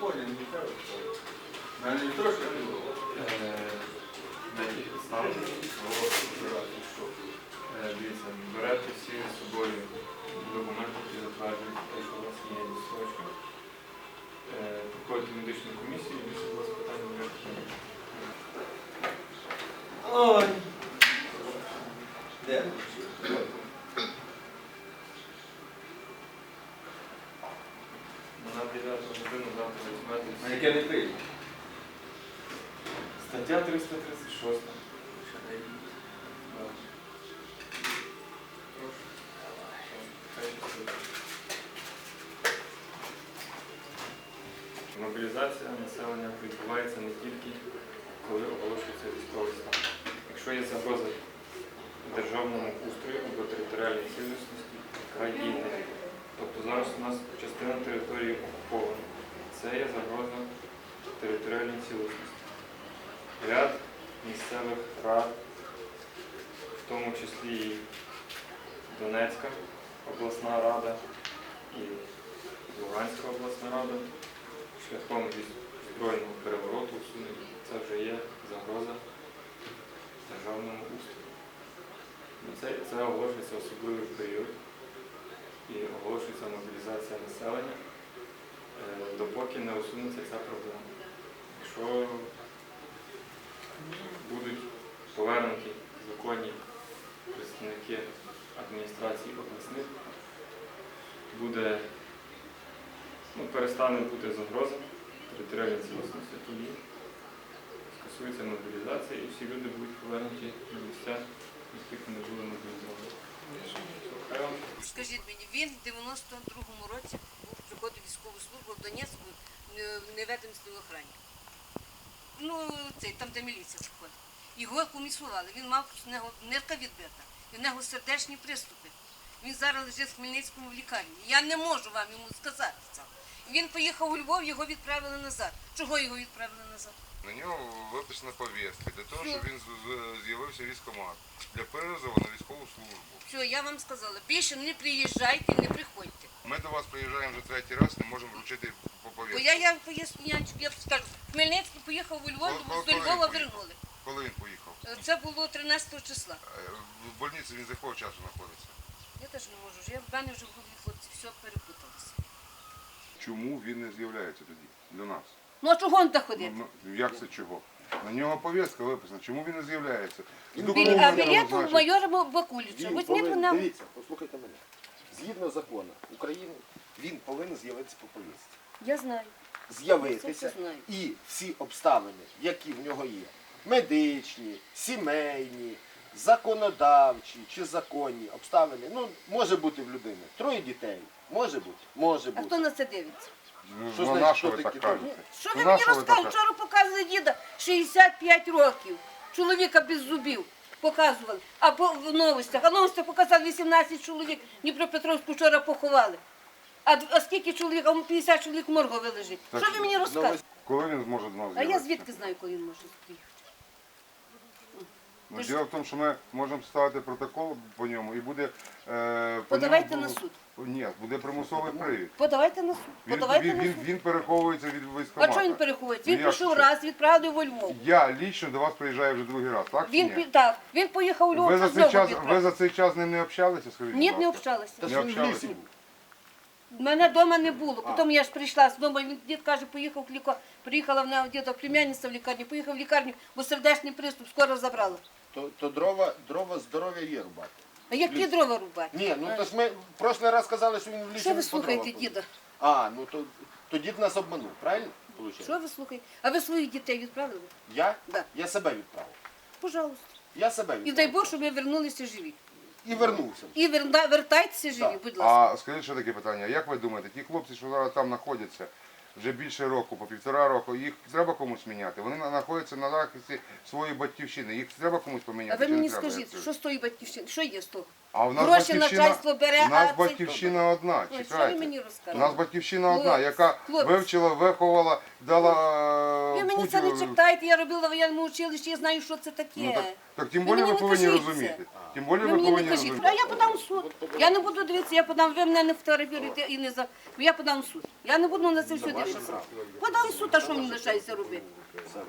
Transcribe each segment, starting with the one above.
і понял, не кажу. У мене не трошки не було. Е, На яких підставах Е, дивіться, берете всі з собою документи, які затверджують те, що у вас є відстрочка. Е, Проходите медичну комісію, і якщо у вас питання вирішення. Ой. Де? На 9 годину завтра візьмете На всі. яке не прийде. Стаття 336. Да. Мобілізація населення відбувається не тільки коли оголошується військовий стан. Якщо є загроза державному устрою або територіальній цілісності країни, тобто зараз у нас частина території окупована, це є загроза територіальній цілісності. Ряд місцевих рад, в тому числі і Донецька обласна рада і Луганська обласна рада, шляхом від збройного перевороту усунення, це вже є загроза державному устрою. Ну, Це, це оголошується особливий період і оголошується мобілізація населення, е, допоки не усунеться ця проблема. Якщо будуть повернуті законні представники адміністрації обласних, буде, ну, перестане бути загроза територіальній цілісності, тоді скасується мобілізація і всі люди будуть повернуті на місця, яких вони були мобілізовані. Скажіть мені, він в 92-му році був приходив військову службу в Донецьку е, в неведомственній охрані. Ну, цей, там, де міліція приходить. Його комісували, він мав з нього нирка відбита, і в нього сердечні приступи. Він зараз лежить в Хмельницькому в лікарні. Я не можу вам йому сказати це. Він поїхав у Львов, його відправили назад. Чого його відправили назад? На нього виписана повістка для того, щоб він з'явився військкомат для перезову на військову службу. Все, я вам сказала, більше не приїжджайте, не приходьте. Ми до вас приїжджаємо вже третій раз, не можемо вручити по Бо я, я поясню, я скажу, Хмельницький поїхав у Львов, Коли- коли- з коли Львова він поїхав? вернули. Коли він поїхав? Це було 13 числа. Е, В больниці він з якого часу знаходиться? Я теж не можу. вже. Я в мене вже в голові хлопці все перепуталося. Чому він не з'являється тоді до нас? Ну а чого він так ходить? Ну, ну, як це чого? На нього повістка виписана. Чому він не з'являється? З Біль- документами а білет у значить. майора Бакуліча. Він Ось нет повинен, вона. дивіться, послухайте мене. Згідно закону України, він повинен з'явитися по повістці. Я знаю. З'явитися і всі обставини, які в нього є, медичні, сімейні, законодавчі чи законні обставини, ну, може бути в людини. Троє дітей. Може бути, може А бути. хто на це дивиться? Ну, Що ну, значить, на що ви такі так кажете? Що Ну, ви на мені що ви розказуєте? так Вчора показували діда 65 років. Чоловіка без зубів показували. А по в новостях. А в новостях показали 18 чоловік. Дніпропетровську вчора поховали. А, д- а скільки чоловік? А 50 чоловік моргове лежить. Так, Що ви мені розказуєте? Коли він зможе до нас А з'явитися? я звідки знаю, коли він може приїхати? Ну, діло в тому, що ми можемо ставити протокол по ньому і буде... Е, по Подавайте ньому- на суд. Ні, буде примусовий привід. Подавайте на суд. Він, Подавайте він, на він, суд. він переховується від А військкомата. чого він переховується? Ну, Він як пішов це? раз, відправили во Львов. Я лічно до вас приїжджаю вже другий раз, так? чи Він ні? так, він поїхав у Львов, ви, за цей знову час, ви за цей час з ним не общалися, скажіть? Ні, будь не ласка? общалася. Та Не ж він в лісі був. Мене вдома не було. Потім я ж прийшла з дому, він дід каже, поїхав в лікар... приїхала в нього діда племянниця в лікарню, поїхав в лікарню, бо сердечний приступ скоро забрала. То, то дрова, дрова здоров'я є рубати. А які Ліс. дрова рубати? Ні, ну то ж ми в прошлий раз казали, що він в лісі. Що ви по слухаєте, діда? А, ну то, то дід нас обманув, правильно? Получається? Що ви слухаєте? А ви своїх дітей відправили? Я? Да. Я себе відправив. Пожалуйста. Я себе відправив. І дай Бог, щоб ви вернулися живі. І вернувся. І верна... вертайтеся живі, Так. будь ласка. А скажіть ще таке питання. Як ви думаєте, ті хлопці, що зараз там знаходяться вже більше року, по півтора року, їх треба комусь міняти? Вони на- знаходяться на захисті своєї батьківщини. Їх треба комусь А поміняти? ви чи не мені треба? скажіть, що з тої батьківщини? Що є з того? А в нас Гроші батьківщина, начальство бере, у нас а це- батьківщина одна. Ой, що ви Чекайте. мені У розказуєте? нас батьківщина одна, яка хлопці. вивчила, виховала, дала. Ви е, мені це не читаєте, я робила в воєнному училищі, я знаю, що це таке. Ну, так, так тим Ви більше мені ви не повинні розуміти. Тим більше Ви ви мені не повинні кажіть, розуміти. а я подам в суд. Я не буду дивитися, я подам, ви мене не фотографуєте і не за. Я подам в суд. Я не буду на це все дивитися. Подам в суд, а що мені лишається робити?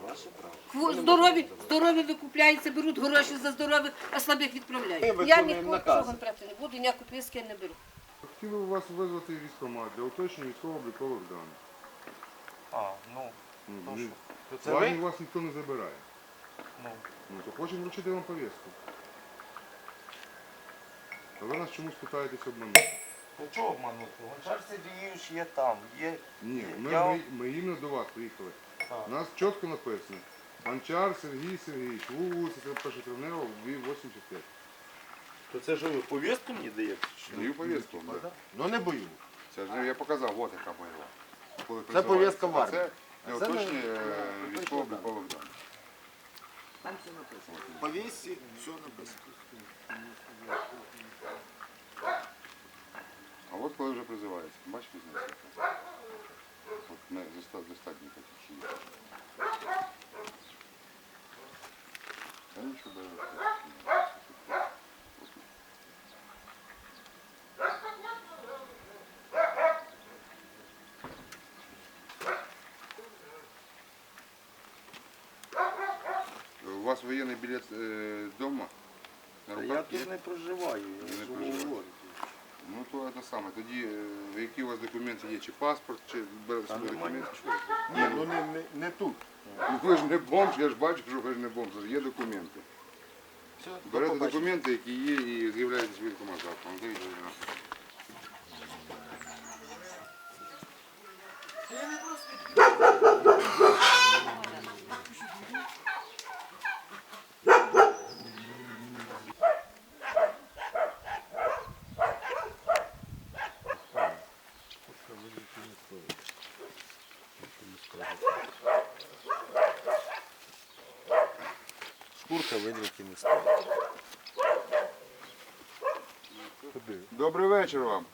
Ваше Здорові, здорові викупляються, беруть гроші за здорових, а слабих відправляють. Я нікого цього брати не буду, ніяку писки я не беру. Хотіли у вас визвати військкомат для уточнення військово-облікових даних. А, ну, Ну, то що? То це Вас, ви? вас ніхто не забирає. Ну, Ну, то хочемо вручити вам повістку. А ви нас чомусь питаєтесь обманути. то чого обманути? Гончар Сергійович є там, є... Ні, ми, Я- ми, ми іменно до вас приїхали. Так. У нас чітко написано. Гончар Сергій Сергійович, вулиця Перша Травнева, 85. То це ж ви повістку мені даєте? чи Даю повістку. Типа, да. Ну не бою. Це ж я показав, от яка бойова. Коли призивається. повістка в А армії. Це А це не- уточнення е, уточнення військово-облікових даних. Там все написано. В повісті все написано. А от коли вже призивається, бачите знизу? От не доста- достатньо є. Та нічого. У вас воєнний білет е, вдома? На Та руках я є? тут не проживаю, я Не живу у городі. Ну то це саме. Тоді е, які у вас документи є? Чи паспорт, чи берете документи? Ні, ну не, не, не тут. Ну, ви ж не бомж, я ж бачу, що ви ж не бомж, є документи. Все, Берете побачення. документи, які є, і з'являєтесь в. Дивіться, Шкурка видрики не стоїть. Добрий вечір вам.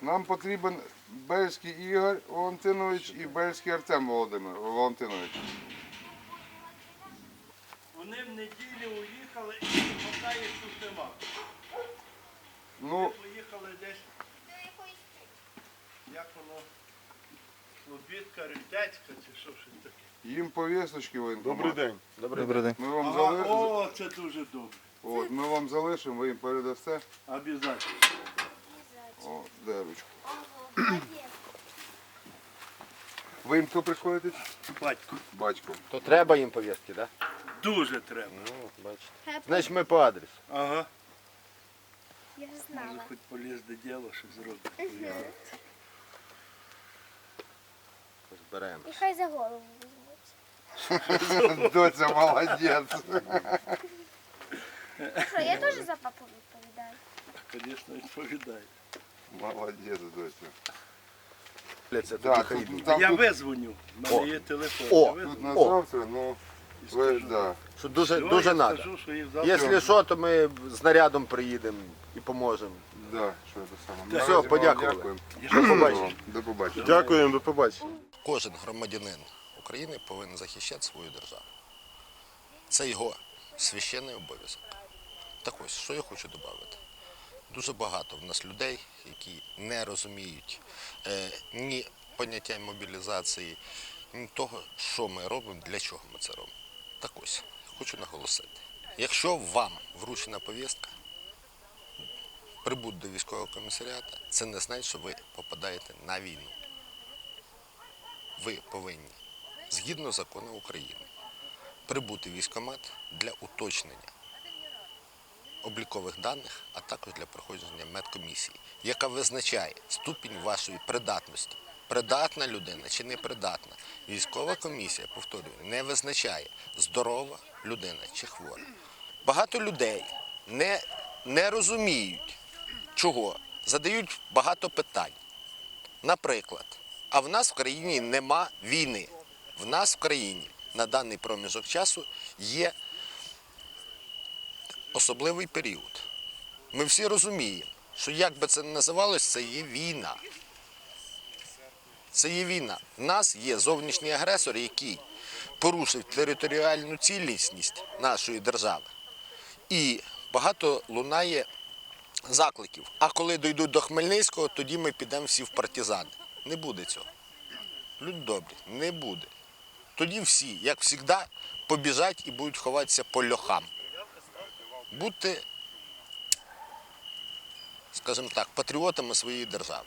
Нам потрібен Бельський Ігор Валентинович і Бельський Артем Володимир Валентинович. Вони в неділю уїхали і поки тут нема. Вони Ну, поїхали десь. Як воно? Слобідка, Ритяцька чи що щось таке. їм повісточки воєнкомат. Добрий день. Добре. Ми вам, Ага, зали... о, це дуже добре. От, ми вам залишимо, ви їм передасте. Обязательно. О, де ручку. Ви їм хто приходите? Батько. Батько. То треба їм повістки, так? Дуже треба. Ну, бачите. Значить ми по адресу. Ага. Я ж Може, знала. хоч полізне діло, що зробить. Зберемо. І хай за голову візьмуть. Доця молодець. Що, я теж за папу відповідаю. Звісно, відповідає. Молодець, доця. Це Да, тут, йдуть. там, Я тут, визвоню. В мене є телефон. О. Я тут на завтра, ну, ви, да. Що дуже, Всього, дуже треба. скажу, що завтра. Якщо що, то ми з нарядом приїдемо і поможемо. Да, що це саме. Все, подякували. До побачення. До побачення. Дякуємо, до побачення. Кожен громадянин України повинен захищати свою державу. Це його священний обов'язок. Так ось, що я хочу додати. Дуже багато в нас людей, які не розуміють е, ні поняття мобілізації, ні того, що ми робимо, для чого ми це робимо. Так ось, хочу наголосити. Якщо вам вручена повістка, прибудь до військового комісаріату, це не значить, що ви попадаєте на війну ви повинні, згідно закону України, прибути в військкомат для уточнення облікових даних, а також для проходження медкомісії, яка визначає ступінь вашої придатності. Придатна людина чи непридатна. Військова комісія, повторюю, не визначає, здорова людина чи хвора. Багато людей не, не розуміють, чого, задають багато питань. Наприклад, а в нас в країні нема війни. В нас в країні на даний проміжок часу є особливий період. Ми всі розуміємо, що як би це не називалось, це є війна. Це є війна. В нас є зовнішній агресор, який порушив територіальну цілісність нашої держави. І багато лунає закликів. А коли дійдуть до Хмельницького, тоді ми підемо всі в партизани. Не буде цього. Люди добрі, не буде. Тоді всі, як завжди, побіжать і будуть ховатися по льохам. Будьте, скажімо так, патріотами своєї держави.